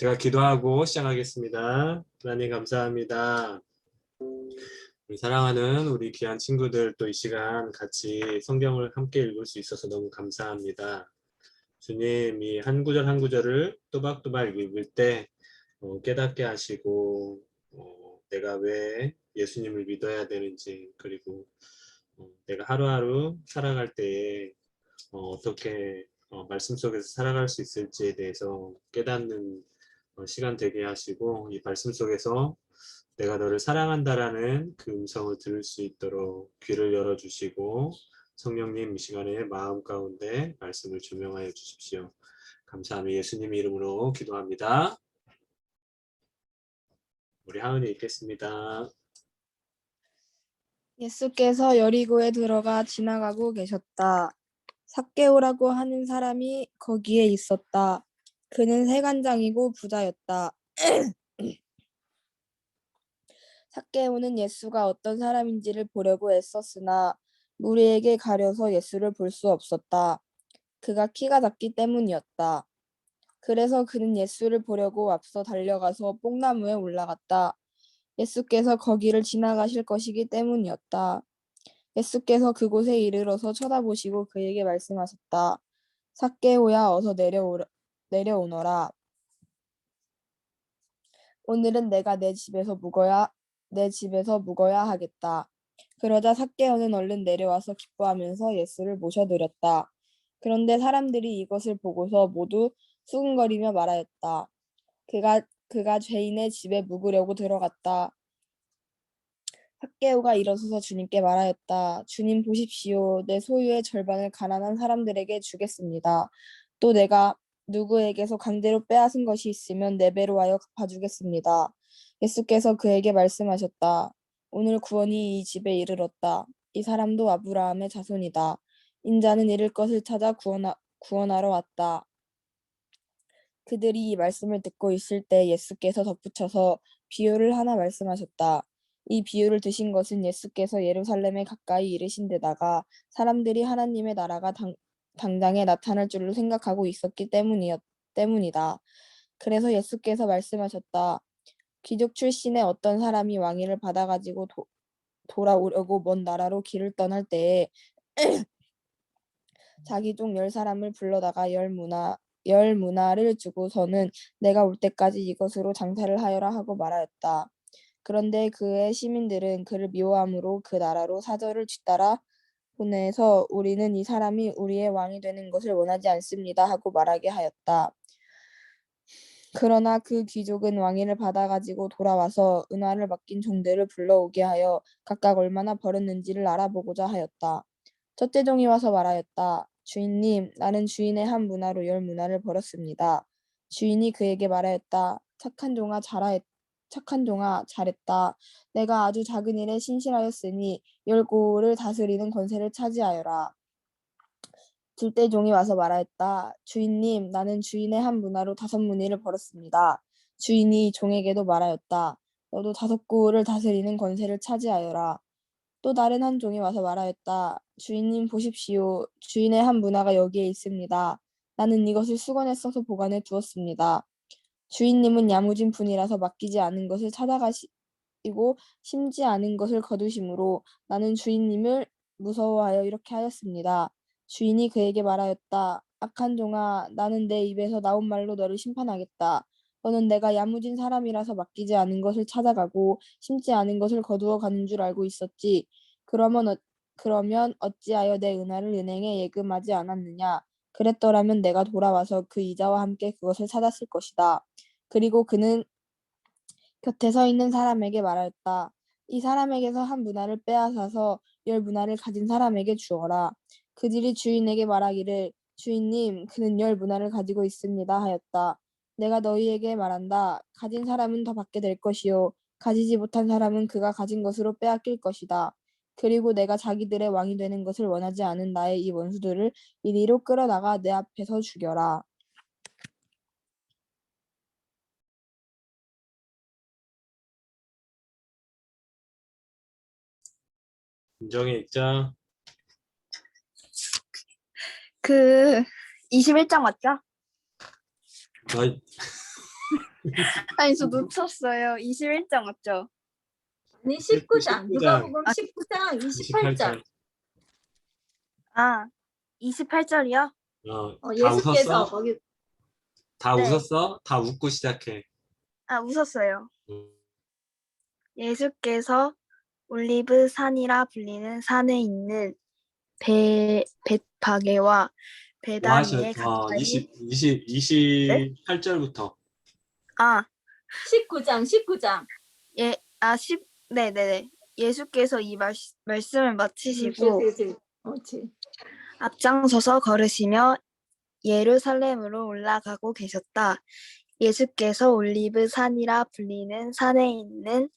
제가 기도하고 시작하겠습니다. 하나님 감사합니다. 우리 사랑하는 우리 귀한 친구들 또 이 시간 같이 성경을 함께 읽을 수 있어서 너무 감사합니다. 주님 이 한 구절 한 구절을 또박또박 읽을 때 어, 깨닫게 하시고 어, 내가 왜 예수님을 믿어야 되는지 그리고 어, 내가 하루하루 살아갈 때에 어, 어떻게 어, 말씀 속에서 살아갈 수 있을지에 대해서 깨닫는 어, 시간 되게 하시고 이 말씀 속에서 내가 너를 사랑한다라는 그 음성을 들을 수 있도록 귀를 열어주시고 성령님 이 시간에 마음 가운데 말씀을 조명하여 주십시오. 감사하며 예수님 이름으로 기도합니다. 우리 하은이 읽겠습니다. 예수께서 여리고에 들어가 지나가고 계셨다. 삭개오라고 하는 사람이 거기에 있었다. 그는 세간장이고 부자였다. 삭개오는 예수가 어떤 사람인지를 보려고 애썼으나 무리에게 가려서 예수를 볼 수 없었다. 그가 키가 작기 때문이었다. 그래서 그는 예수를 보려고 앞서 달려가서 뽕나무에 올라갔다. 예수께서 거기를 지나가실 것이기 때문이었다. 예수께서 그곳에 이르러서 쳐다보시고 그에게 말씀하셨다. 삭개오야 어서 내려오라, 내려오너라. 오늘은 내가 내 집에서 묵어야 내 집에서 묵어야 하겠다. 그러자 삭개오는 얼른 내려와서 기뻐하면서 예수를 모셔드렸다. 그런데 사람들이 이것을 보고서 모두 수군거리며 말하였다. 그가 그가 죄인의 집에 묵으려고 들어갔다. 삭개오가 일어서서 주님께 말하였다. 주님 보십시오. 내 소유의 절반을 가난한 사람들에게 주겠습니다. 또 내가 누구에게서 강제로 빼앗은 것이 있으면 네 배로 하여 갚아주겠습니다. 예수께서 그에게 말씀하셨다. 오늘 구원이 이 집에 이르렀다. 이 사람도 아브라함의 자손이다. 인자는 잃을 것을 찾아 구원하, 구원하러 왔다. 그들이 이 말씀을 듣고 있을 때 예수께서 덧붙여서 비유를 하나 말씀하셨다. 이 비유를 드신 것은 예수께서 예루살렘에 가까이 이르신 데다가 사람들이 하나님의 나라가 당, 당장에 나타날 줄로 생각하고 있었기 때문이었, 때문이다. 그래서 예수께서 말씀하셨다. 귀족 출신의 어떤 사람이 왕위를 받아가지고 도, 돌아오려고 먼 나라로 길을 떠날 때에 자기 종 열 사람을 불러다가 열 문화 열 문화를 주고서는 내가 올 때까지 이것으로 장사를 하여라 하고 말하였다. 그런데 그의 시민들은 그를 미워함으로 그 나라로 사절을 뒤따라 보내서 우리는 이 사람이 우리의 왕이 되는 것을 원하지 않습니다 하고 말하게 하였다. 그러나 그 귀족은 왕위를 받아가지고 돌아와서 은화를 맡긴 종들을 불러오게 하여 각각 얼마나 벌었는지를 알아보고자 하였다. 첫째 종이 와서 말하였다. 주인님, 나는 주인의 한 문화로 열 문화를 벌었습니다. 주인이 그에게 말하였다. 착한 종아 잘하였, 착한 종아 잘했다. 내가 아주 작은 일에 신실하였으니 열 고를 다스리는 권세를 차지하여라. 둘째 종이 와서 말하였다. 주인님, 나는 주인의 한 문화로 다섯 문의를 벌었습니다. 주인이 종에게도 말하였다. 너도 다섯 고를 다스리는 권세를 차지하여라. 또 다른 한 종이 와서 말하였다. 주인님 보십시오. 주인의 한 문화가 여기에 있습니다. 나는 이것을 수건에 써서 보관해 두었습니다. 주인님은 야무진 분이라서 맡기지 않은 것을 찾아가시고 심지 않은 것을 거두심으로 나는 주인님을 무서워하여 이렇게 하였습니다. 주인이 그에게 말하였다. 악한 종아, 나는 내 입에서 나온 말로 너를 심판하겠다. 너는 내가 야무진 사람이라서 맡기지 않은 것을 찾아가고 심지 않은 것을 거두어 가는 줄 알고 있었지. 그러면 어, 그러면 어찌하여 내 은하를 은행에 예금하지 않았느냐? 그랬더라면 내가 돌아와서 그 이자와 함께 그것을 찾았을 것이다. 그리고 그는 곁에 서 있는 사람에게 말하였다. 이 사람에게서 한 문화를 빼앗아서 열 문화를 가진 사람에게 주어라. 그들이 주인에게 말하기를 주인님 그는 열 문화를 가지고 있습니다 하였다. 내가 너희에게 말한다. 가진 사람은 더 받게 될 것이요. 가지지 못한 사람은 그가 가진 것으로 빼앗길 것이다. 그리고 내가 자기들의 왕이 되는 것을 원하지 않은 나의 이 원수들을 이리로 끌어다가 내 앞에서 죽여라. 인정의 입장. 그 21장 맞죠? 너 아니 저 놓쳤어요. 21장 맞죠? 아니 19장 19장. 누가복음 19장 28장 28장. 아 28절이요? 어, 어, 다 예수께서 웃었어? 거기 다 네. 웃었어? 다 웃고 시작해. 아 웃었어요. 음. 예수께서 올리브 산이라 불리는 산에 있는 베 벳파게와 하셨, 어, 가까이 20, 20, 28절부터. 아 19장 19장 예, 아, 10, 네네네. 예수께서 이 말, 말씀을 마치시고 그렇지 그렇지 앞장서서 걸으시며 예루살렘으로 올라가고 계셨다. 예수께서 올리브 산이라 불리는 산에 있는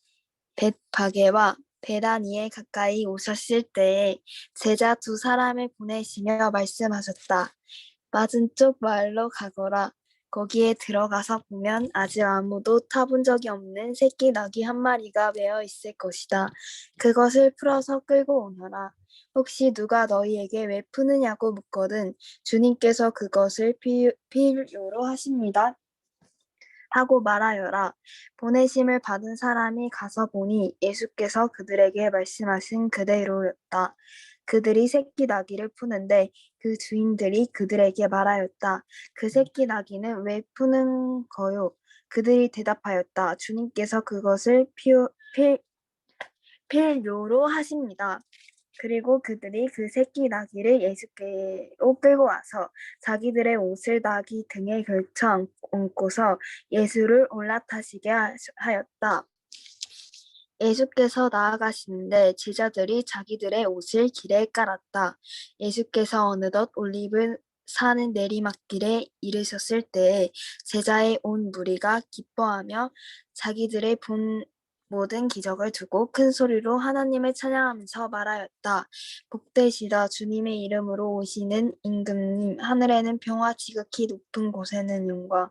벳바게와 베다니에 가까이 오셨을 때에 제자 두 사람을 보내시며 말씀하셨다. 맞은 쪽 마을로 가거라. 거기에 들어가서 보면 아직 아무도 타본 적이 없는 새끼 나귀 한 마리가 매어 있을 것이다. 그것을 풀어서 끌고 오너라. 혹시 누가 너희에게 왜 푸느냐고 묻거든 주님께서 그것을 피, 필요로 하십니다. 하고 말하여라. 보내심을 받은 사람이 가서 보니 예수께서 그들에게 말씀하신 그대로였다. 그들이 새끼 나귀를 푸는데 그 주인들이 그들에게 말하였다. 그 새끼 나귀는 왜 푸는 거요? 그들이 대답하였다. 주님께서 그것을 필, 필요로 하십니다. 그리고 그들이 그 새끼 나귀를 예수께로 끌고 와서 자기들의 옷을 나귀 등에 걸쳐 얹- 얹고서 예수를 올라타시게 하- 하였다. 예수께서 나아가시는데 제자들이 자기들의 옷을 길에 깔았다. 예수께서 어느덧 올리브 산의 내리막길에 이르셨을 때에 제자의 온 무리가 기뻐하며 자기들의 본 모든 기적을 두고 큰 소리로 하나님을 찬양하면서 말하였다. 복되시다 주님의 이름으로 오시는 임금님 하늘에는 평화 지극히 높은 곳에는 영광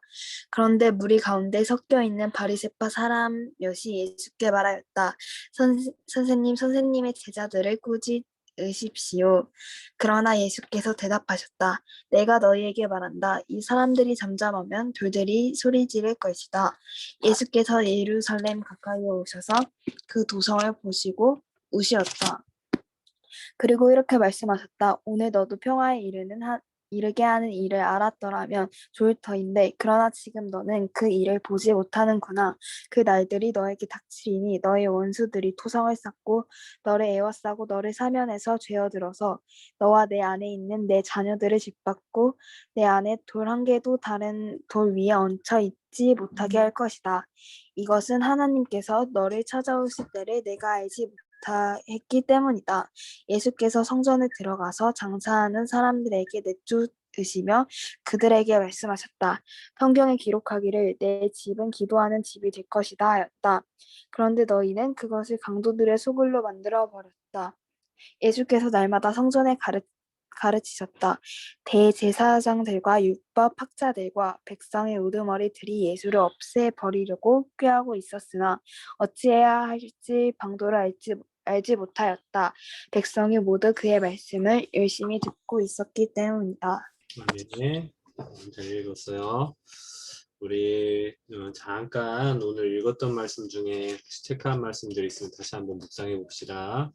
그런데 무리 가운데 섞여 있는 바리새파 사람 몇이 예수께 말하였다. 선, 선생님 선생님의 제자들을 꾸짖 으십시오. 그러나 예수께서 대답하셨다. 내가 너희에게 말한다. 이 사람들이 잠잠하면 돌들이 소리 지를 것이다. 예수께서 예루살렘 가까이 오셔서 그 도성을 보시고 우시었다. 그리고 이렇게 말씀하셨다. 오늘 너도 평화에 이르는 한, 이르게 하는 일을 알았더라면 좋을 터인데 그러나 지금 너는 그 일을 보지 못하는구나. 그 날들이 너에게 닥치리니 너의 원수들이 토성을 쌓고 너를 애워싸고 너를 사면해서 죄어들어서 너와 내 안에 있는 내 자녀들을 짓밟고 내 안에 돌 한 개도 다른 돌 위에 얹혀 있지 못하게 할 것이다. 이것은 하나님께서 너를 찾아오실 때를 내가 알지 못했기 때문이다. 예수께서 성전에 들어가서 장사하는 사람들에게 내쫓으시며 그들에게 말씀하셨다. 성경에 기록하기를 내 집은 기도하는 집이 될 것이다 하였다. 그런데 너희는 그것을 강도들의 소굴로 만들어 버렸다. 예수께서 날마다 성전에 가르, 가르치셨다. 대제사장들과 율법 학자들과 백성의 우두머리들이 예수를 없애버리려고 꾀하고 있었으나 어찌해야 할지 방도를 알지, 알지 못하였다. 백성이 모두 그의 말씀을 열심히 듣고 있었기 때문이다. 네, 잘 읽었어요. 우리 어, 잠깐 오늘 읽었던 말씀 중에 체크한 말씀들이 있으면 다시 한번 묵상해 봅시다.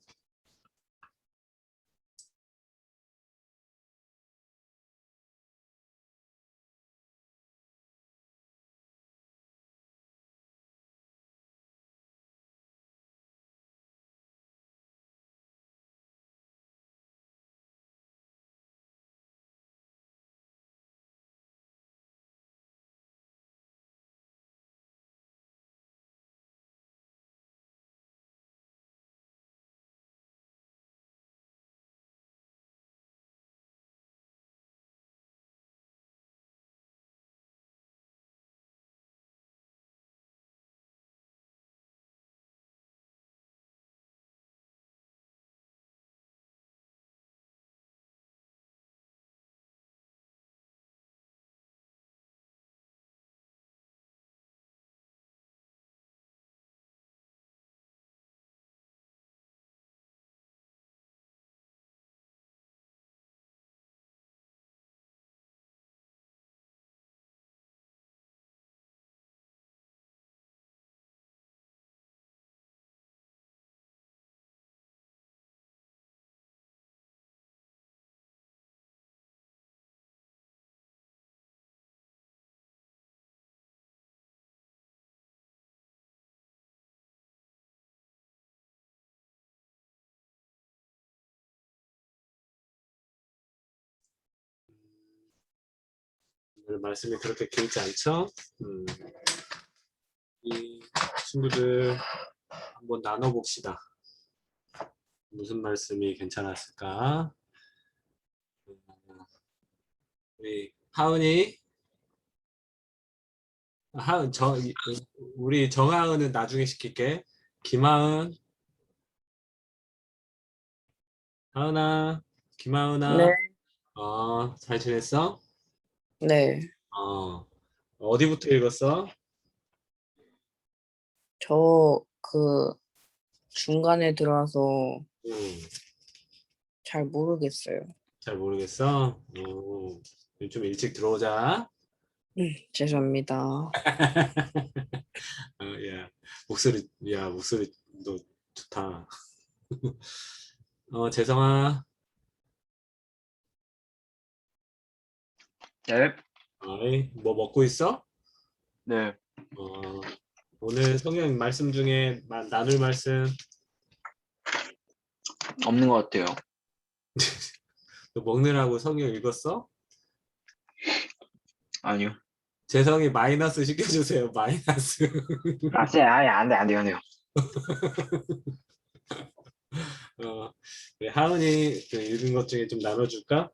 말씀이 그렇게 길지 않죠? 음, 이 친구들 한번 나눠봅시다. 무슨 말씀이 괜찮았을까? 음, 우리 하은이 하은 저 이- 우리 정하은은 나중에 시킬게. 김하은 하은아 김하은아 네, 어, 잘 지냈어? 네. 어, 어디부터 읽었어? 저 그 중간에 들어와서 음, 잘 모르겠어요. 잘 모르겠어. 어, 좀 일찍 들어오자. 음, 죄송합니다. 어, 야, 목소리, 야, 목소리 너 좋다. 어, 재성아, 네. 어이, 뭐 먹고 있어? 네. 어, 오늘 성경 말씀 중에 마- 나눌 말씀, 없는 것 같아요. 너 먹느라고 성경 읽었어? 아니요. 재성이 마이너스 시켜주세요, 마이너스. 아, 쎄, 아예 안 돼, 안 돼요, 안 돼요. 어, 우리 하은이 그 읽은 것 중에 좀 나눠줄까?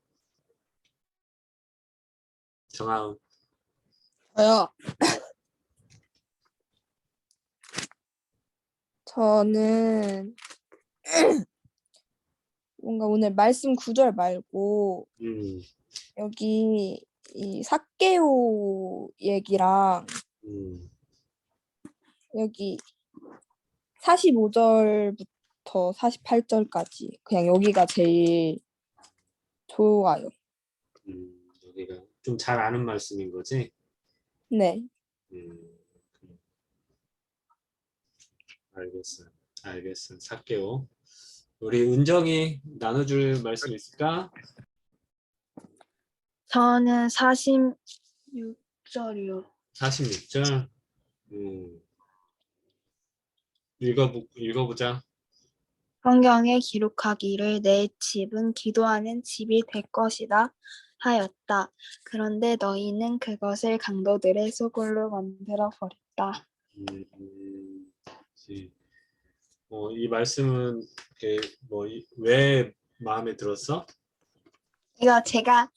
정하은. 저요. 저는 뭔가 오늘 말씀 구절 말고 음, 여기 이 삭개오 얘기랑 음, 여기 45절부터 48절까지 그냥 여기가 제일 좋아요. 음, 여기가 좀 잘 아는 말씀인 거지? 네. 음, 그래. 알겠어, 알겠어. 살게요. 우리 은정이 나눠줄 말씀 있을까? 저는 46절이요. 46절. 음. 읽어보, 읽어보자. 성경에 기록하기를 내 집은 기도하는 집이 될 것이다 하였다. 그런데 너희는 그것을 강도들의 소굴로 만들어 버렸다. 음, 음, 그치. 어, 이 말씀은 이렇게 뭐, 이- 왜 마음에 들었어? 이거 제가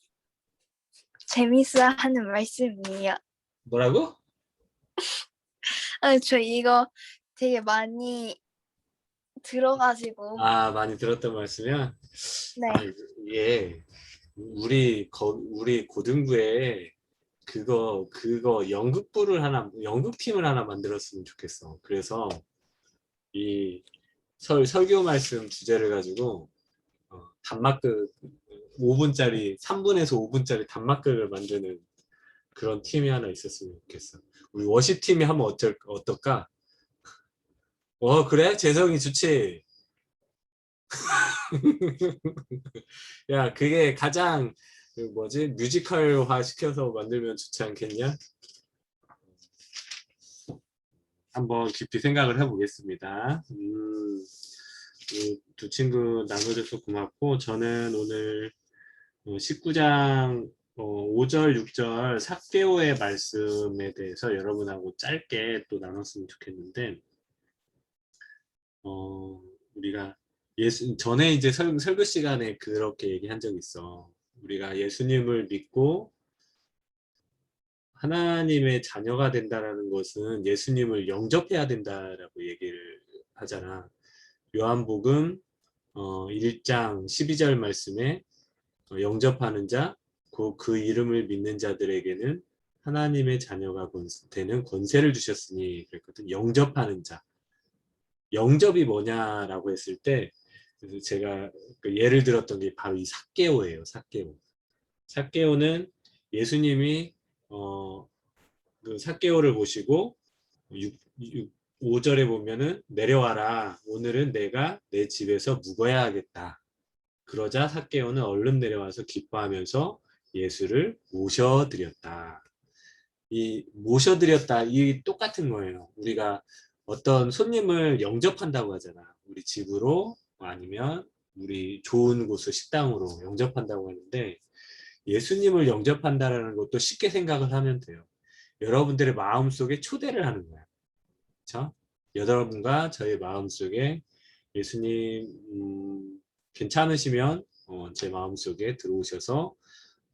재밌어 하는 말씀이에요. 뭐라고? 아, 저 이거 되게 많이 들어가지고 아, 많이 들었던 말씀이야? 네. 아, 이게 우리 거, 우리 고등부에 그거 그거 연극부를 하나 연극팀을 하나 만들었으면 좋겠어. 그래서 이 설, 설교 말씀 주제를 가지고 어, 단막극 5분짜리 3분에서 5분짜리 단막극을 만드는 그런 팀이 하나 있었으면 좋겠어. 우리 워십 팀이 하면 어쩔 어떨까? 어 그래 재성이 좋지. 야, 그게 가장 그 뭐지 뮤지컬화 시켜서 만들면 좋지 않겠냐? 한번 깊이 생각을 해보겠습니다. 음, 그두 친구 나눠줘서 고맙고 저는 오늘 19장 5절, 6절 삭개오의 말씀에 대해서 여러분하고 짧게 또 나눴으면 좋겠는데 어, 우리가 예수 전에 이제 설, 설교 시간에 그렇게 얘기한 적이 있어. 우리가 예수님을 믿고 하나님의 자녀가 된다라는 것은 예수님을 영접해야 된다라고 얘기를 하잖아. 요한복음 어, 1장 12절 말씀에 어, 영접하는 자, 그, 그 이름을 믿는 자들에게는 하나님의 자녀가 권- 되는 권세를 주셨으니 그랬거든. 영접하는 자. 영접이 뭐냐라고 했을 때 그래서 제가 그 예를 들었던 게 바로 이 삭개오예요. 삭개오. 삭개오는 예수님이 어, 그 삭개오를 보시고 5절에 보면은 내려와라. 오늘은 내가 내 집에서 묵어야 하겠다. 그러자 삭개오는 얼른 내려와서 기뻐하면서 예수를 모셔드렸다. 이 모셔드렸다 이 똑같은 거예요. 우리가 어떤 손님을 영접한다고 하잖아. 우리 집으로 아니면 우리 좋은 곳을 식당으로 영접한다고 하는데 예수님을 영접한다라는 것도 쉽게 생각을 하면 돼요. 여러분들의 마음속에 초대를 하는 거야. 그렇죠? 여러분과 저의 마음속에 예수님 음, 괜찮으시면 어, 제 마음속에 들어오셔서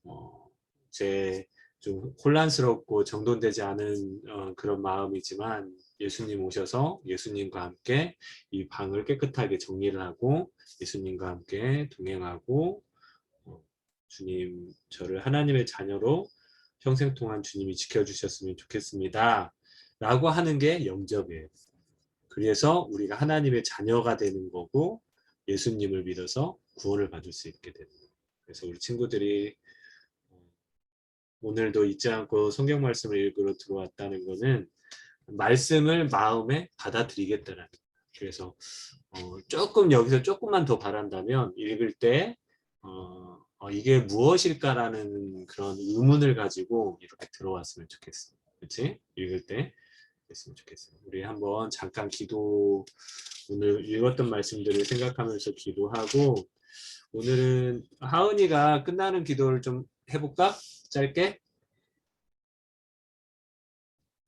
어, 제 좀 혼란스럽고 정돈되지 않은 어, 그런 마음이지만 예수님 오셔서 예수님과 함께 이 방을 깨끗하게 정리를 하고 예수님과 함께 동행하고 어, 주님 저를 하나님의 자녀로 평생 동안 주님이 지켜주셨으면 좋겠습니다. 라고 하는 게 영접이에요. 그래서 우리가 하나님의 자녀가 되는 거고 예수님을 믿어서 구원을 받을 수 있게 되는 거예요. 그래서 우리 친구들이 어, 오늘도 잊지 않고 성경 말씀을 읽으러 들어왔다는 거는 말씀을 마음에 받아들이겠다는. 그래서 어, 조금 여기서 조금만 더 바란다면 읽을 때 어, 어, 이게 무엇일까라는 그런 의문을 가지고 이렇게 들어왔으면 좋겠어. 그렇지? 읽을 때 됐으면 좋겠어요. 우리 한번 잠깐 기도 오늘 읽었던 말씀들을 생각하면서 기도하고 오늘은 하은이가 끝나는 기도를 좀 해볼까? 짧게.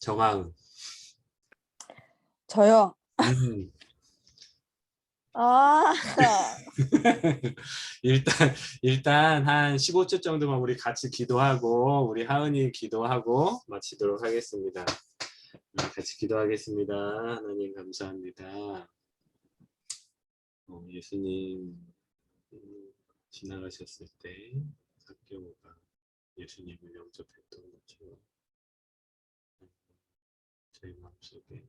정하은. 저요. 음. 아, 일단 일단 한 15초 정도만 우리 같이 기도하고 우리 하은이 기도하고 마치도록 하겠습니다. 음, 같이 기도하겠습니다. 하나님 감사합니다. 어, 예수님 음, 지나가셨을 때 사개오가 예수님을 영접했던 것처럼 음, 저희 마음속에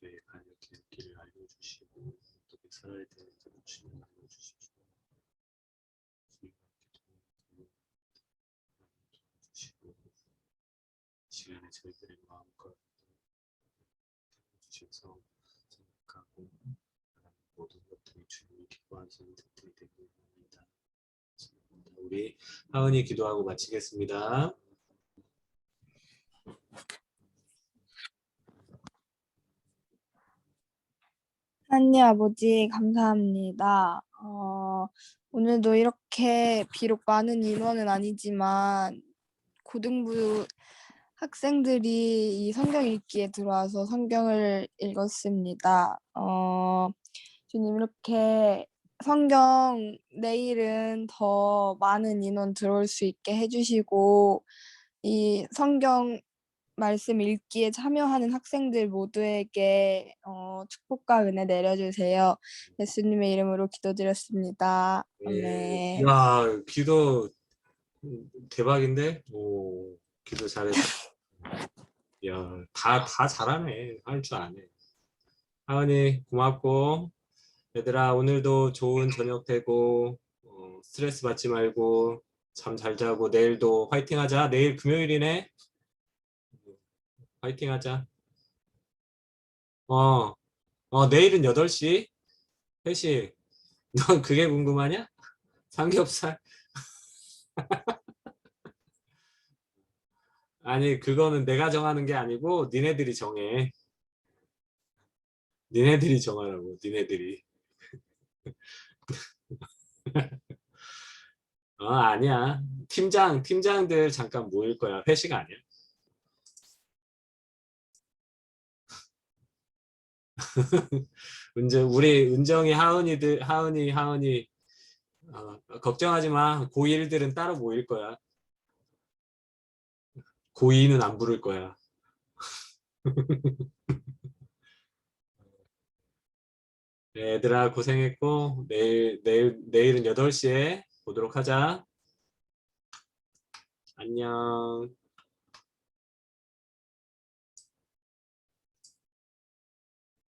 주- 저희 가족의 길을 알려주시고 어떻게 살아야 되는지 주님 알려주십시오. 주시고 시간에 저희들의 마음과 주셔서 생각하고 모든 것들이 주님이 기뻐하시는 것들이 되길 원합니다. 우리 하은이 기도하고 마치겠습니다. 하나님 아버지 감사합니다. 어, 오늘도 이렇게 비록 많은 인원은 아니지만 고등부 학생들이 이 성경 읽기에 들어와서 성경을 읽었습니다. 어, 주님 이렇게 성경 내일은 더 많은 인원 들어올 수 있게 해주시고 이 성경 말씀 읽기에 참여하는 학생들 모두에게 어, 축복과 은혜 내려주세요. 예수님의 이름으로 기도드렸습니다. 예. 아멘. 야 기도 음, 대박인데? 오 기도 잘했어. 야다 다 잘하네 할 줄 아네. 하은이 고맙고 얘들아 오늘도 좋은 저녁 되고 어, 스트레스 받지 말고 잠 잘 자고 내일도 화이팅하자. 내일 금요일이네. 화이팅 하자. 어, 어 내일은 8시 회식. 넌 그게 궁금하냐? 삼겹살. 아니 그거는 내가 정하는 게 아니고 니네들이 정해. 니네들이 정하라고. 니네들이. 어 아니야. 팀장 팀장들 잠깐 모일 거야. 회식 아니야. 은정 우리 은정이 하은이들 하은이 하은이 어, 걱정하지 마. 고1들은 따로 모일 거야. 고2는 안 부를 거야. 네, 얘들아 고생했고 내일 내일 내일은 8시에 보도록 하자. 안녕.